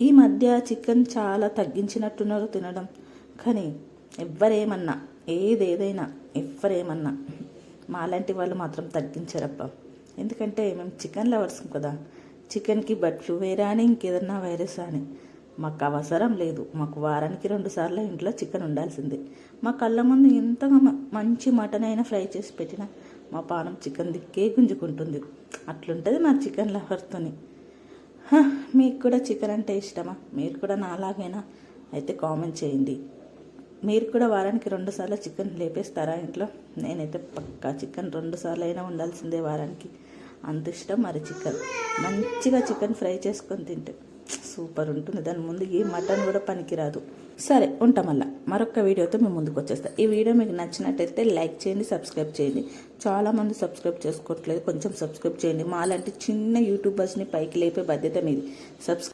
ఈ మధ్య చికెన్ చాలా తగ్గించినట్టున్నారు తినడం. కానీ ఎవ్వరేమన్నా ఏదేదైనా ఎవ్వరేమన్నా మాలాంటి వాళ్ళు మాత్రం తగ్గించరబ్బా. ఎందుకంటే మేము చికెన్ లవర్స్ కదా. చికెన్కి బర్డ్ ఫ్లూ వేరే అని ఇంకేదన్నా వైరస్ అని. మాకు అవసరం లేదు. మాకు వారానికి రెండు సార్లు ఇంట్లో చికెన్ ఉండాల్సిందే. మా కళ్ళ ముందు ఎంతగా మంచి మటన్ అయినా ఫ్రై చేసి పెట్టినా మా పానం చికెన్ దిక్కే గుంజుకుంటుంది. అట్లుంటుంది మా చికెన్ లవర్తోని. మీకు కూడా చికెన్ అంటే ఇష్టమా? మీరు కూడా నాలాగైనా అయితే కామెంట్ చేయండి. మీరు కూడా వారానికి రెండుసార్లు చికెన్ లేపేస్తారా ఇంట్లో? నేనైతే పక్కా చికెన్ రెండు సార్లు అయినా ఉండాల్సిందే వారానికి. అంత ఇష్టం మరి చికెన్. మంచిగా చికెన్ ఫ్రై చేసుకొని తింటే. సూపర్ ఉంటుంది. దాని ముందు ఏ మటన్ కూడా పనికిరాదు. సరే ఉంటాం మళ్ళీ. మరొక వీడియోతో మేము ముందుకు వచ్చేస్తాం. ఈ వీడియో మీకు నచ్చినట్టయితే లైక్ చేయండి సబ్స్క్రైబ్ చేయండి. చాలామంది సబ్స్క్రైబ్ చేసుకోవట్లేదు. కొంచెం సబ్స్క్రైబ్ చేయండి. మాలాంటి చిన్న యూట్యూబర్స్ని పైకి లేపే బాధ్యత మీది. సబ్స్క్రైబ్